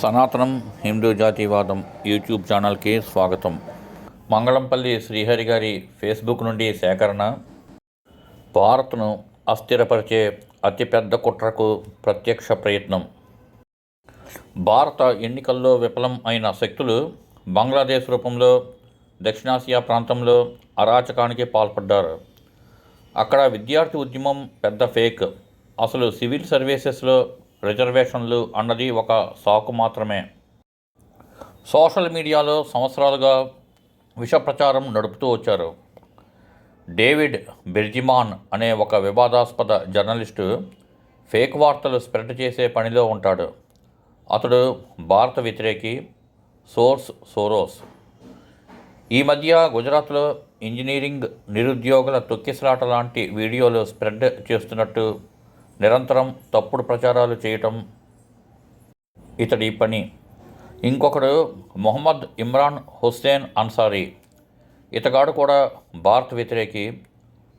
సనాతనం హిందూ జాతీయవాదం యూట్యూబ్ ఛానల్కి స్వాగతం. మంగళంపల్లి శ్రీహరి గారి ఫేస్బుక్ నుండి సేకరణ. భారత్ను అస్థిరపరిచే అతిపెద్ద కుట్రకు ప్రత్యక్ష ప్రయత్నం. భారత ఎన్నికల్లో విఫలం అయిన శక్తులు బంగ్లాదేశ్ రూపంలో దక్షిణాసియా ప్రాంతంలో అరాచకానికి పాల్పడ్డారు. అక్కడ విద్యార్థి ఉద్యమం పెద్ద ఫేక్. అసలు సివిల్ సర్వీసెస్లో రిజర్వేషన్లు అన్నది ఒక సాకు మాత్రమే. సోషల్ మీడియాలో సంవత్సరాలుగా విష ప్రచారం నడుపుతూ వచ్చారు. డేవిడ్ బెర్జిమాన్ అనే ఒక వివాదాస్పద జర్నలిస్టు ఫేక్ వార్తలు స్ప్రెడ్ చేసే పనిలో ఉంటాడు. అతడు భారత వ్యతిరేకి సోర్స్ సోరోస్. ఈ మధ్య గుజరాత్లో ఇంజనీరింగ్ నిరుద్యోగుల తొక్కిసలాట లాంటి వీడియోలు స్ప్రెడ్ చేస్తున్నట్టు నిరంతరం తప్పుడు ప్రచారాలు చేయటం ఇతడి పని. ఇంకొకడు మొహమ్మద్ ఇమ్రాన్ హుస్సేన్ అన్సారీ. ఇతగాడు కూడా భారత్ వ్యతిరేకి.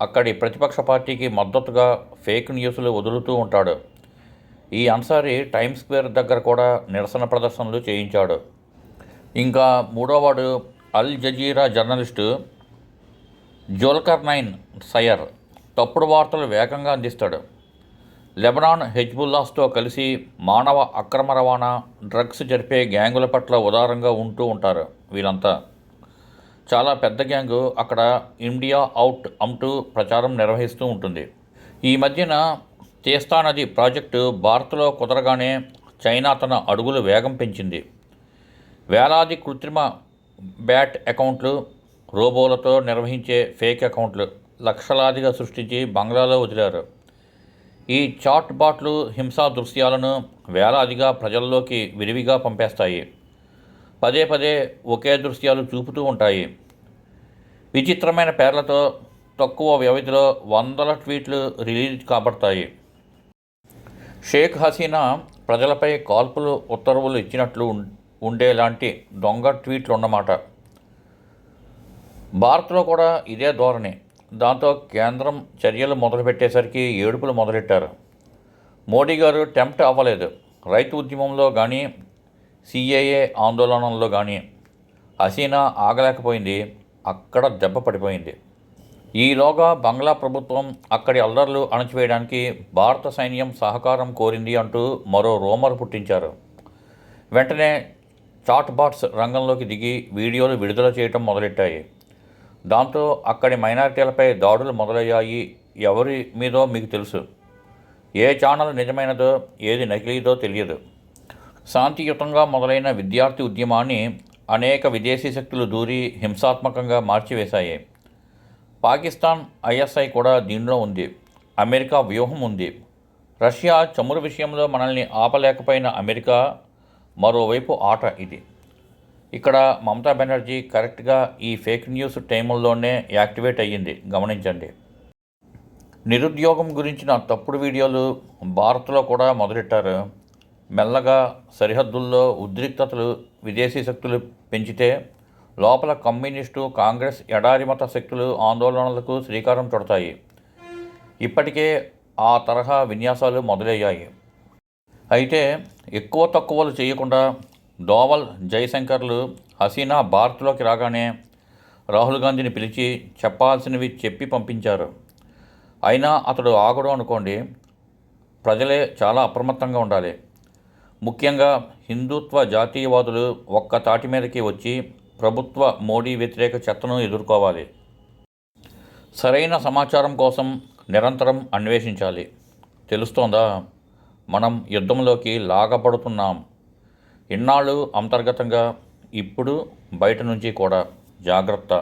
అక్కడి ప్రతిపక్ష పార్టీకి మద్దతుగా ఫేక్ న్యూస్లు వదులుతూ ఉంటాడు. ఈ అన్సారీ టైమ్ స్క్వేర్ దగ్గర కూడా నిరసన ప్రదర్శనలు చేయించాడు. ఇంకా మూడోవాడు అల్ జజీరా జర్నలిస్టు జోల్కర్ నైన్ సయర్. తప్పుడు వార్తలు వేగంగా అందిస్తాడు. లెబనాన్ హెజ్బుల్లాస్తో కలిసి మానవ అక్రమ రవాణా డ్రగ్స్ జరిపే గ్యాంగుల పట్ల ఉదారంగా ఉంటూ ఉంటారు వీళ్ళంతా. చాలా పెద్ద గ్యాంగు అక్కడ ఇండియా అవుట్ అంటూ ప్రచారం నిర్వహిస్తూ ఉంటుంది. ఈ మధ్యన తీస్తా నది ప్రాజెక్టు భారత్లో కుదరగానే చైనా తన అడుగులు వేగం పెంచింది. వేలాది కృత్రిమ బ్యాట్ అకౌంట్లు రోబోలతో నిర్వహించే ఫేక్ అకౌంట్లు లక్షలాదిగా సృష్టించి బంగ్లాలో వదిలారు. ఈ చాట్ బాట్లు హింసా దృశ్యాలను వేలాదిగా ప్రజల్లోకి విరివిగా పంపేస్తాయి. పదే పదే ఒకే దృశ్యాలు చూపుతూ ఉంటాయి. విచిత్రమైన పేర్లతో తక్కువ వ్యవధిలో వందల ట్వీట్లు రిలీజ్ కాబడతాయి. షేక్ హసీనా ప్రజలపై కాల్పులు ఉత్తర్వులు ఇచ్చినట్లు ఉండేలాంటి దొంగ ట్వీట్లు ఉన్నమాట భారత్లో కూడా ఇదే ధోరణి. దాంతో కేంద్రం చర్యలు మొదలుపెట్టేసరికి ఏడుపులు మొదలెట్టారు. మోడీ గారు టెంప్ట్ అవ్వలేదు. రైతు ఉద్యమంలో కానీ సిఏఏ ఆందోళనలో కానీ హసీనా ఆగలేకపోయింది. అక్కడ దెబ్బ పడిపోయింది. ఈలోగా బంగ్లా ప్రభుత్వం అక్కడి అల్లర్లు అణచివేయడానికి భారత సైన్యం సహకారం కోరింది అంటూ మరో రోమర్ పుట్టించారు. వెంటనే చాట్ బాట్స్ రంగంలోకి దిగి వీడియోలు విడుదల చేయటం మొదలెట్టాయి. దాంతో అక్కడి మైనారిటీలపై దాడులు మొదలయ్యాయి. ఎవరి మీదో మీకు తెలుసు. ఏ ఛానల్ నిజమైనదో ఏది నకిలీదో తెలియదు. శాంతియుతంగా మొదలైన విద్యార్థి ఉద్యమాన్ని అనేక విదేశీ శక్తులు దూరి హింసాత్మకంగా మార్చివేశాయి. పాకిస్తాన్ ఐఎస్ఐ కూడా దీనిలో ఉంది. అమెరికా వ్యూహం ఉంది. రష్యా చమురు విషయంలో మనల్ని ఆపలేకపోయిన అమెరికా మరోవైపు ఆట ఇది. ఇక్కడ మమతా బెనర్జీ కరెక్ట్గా ఈ ఫేక్ న్యూస్ టైముల్లోనే యాక్టివేట్ అయ్యింది. గమనించండి. నిరుద్యోగం గురించిన తప్పుడు వీడియోలు భారత్లో కూడా మొదలెట్టారు. మెల్లగా సరిహద్దుల్లో ఉద్రిక్తతలు విదేశీ శక్తులు పెంచితే లోపల కమ్యూనిస్టు కాంగ్రెస్ ఎడారి మత శక్తులు ఆందోళనలకు శ్రీకారం చుడతాయి. ఇప్పటికే ఆ తరహా విన్యాసాలు మొదలయ్యాయి. అయితే ఎక్కువ తక్కువలు చేయకుండా దోవల్ జయశంకర్లు హసీనా భారత్లోకి రాగానే రాహుల్ గాంధీని పిలిచి చెప్పాల్సినవి చెప్పి పంపించారు. అయినా అతడు ఆగడు అనుకోండి ప్రజలే చాలా అప్రమత్తంగా ఉండాలి. ముఖ్యంగా హిందుత్వ జాతీయవాదులు ఒక్క తాటి మీదకి వచ్చి ప్రభుత్వ మోడీ వ్యతిరేక చెత్తను ఎదుర్కోవాలి. సరైన సమాచారం కోసం నిరంతరం అన్వేషించాలి. తెలుస్తోందా? మనం యుద్ధంలోకి లాగబడుతున్నాం. ఇన్నాళ్ళు అంతర్గతంగా ఇప్పుడు బయట నుంచి కూడా జాగ్రత్త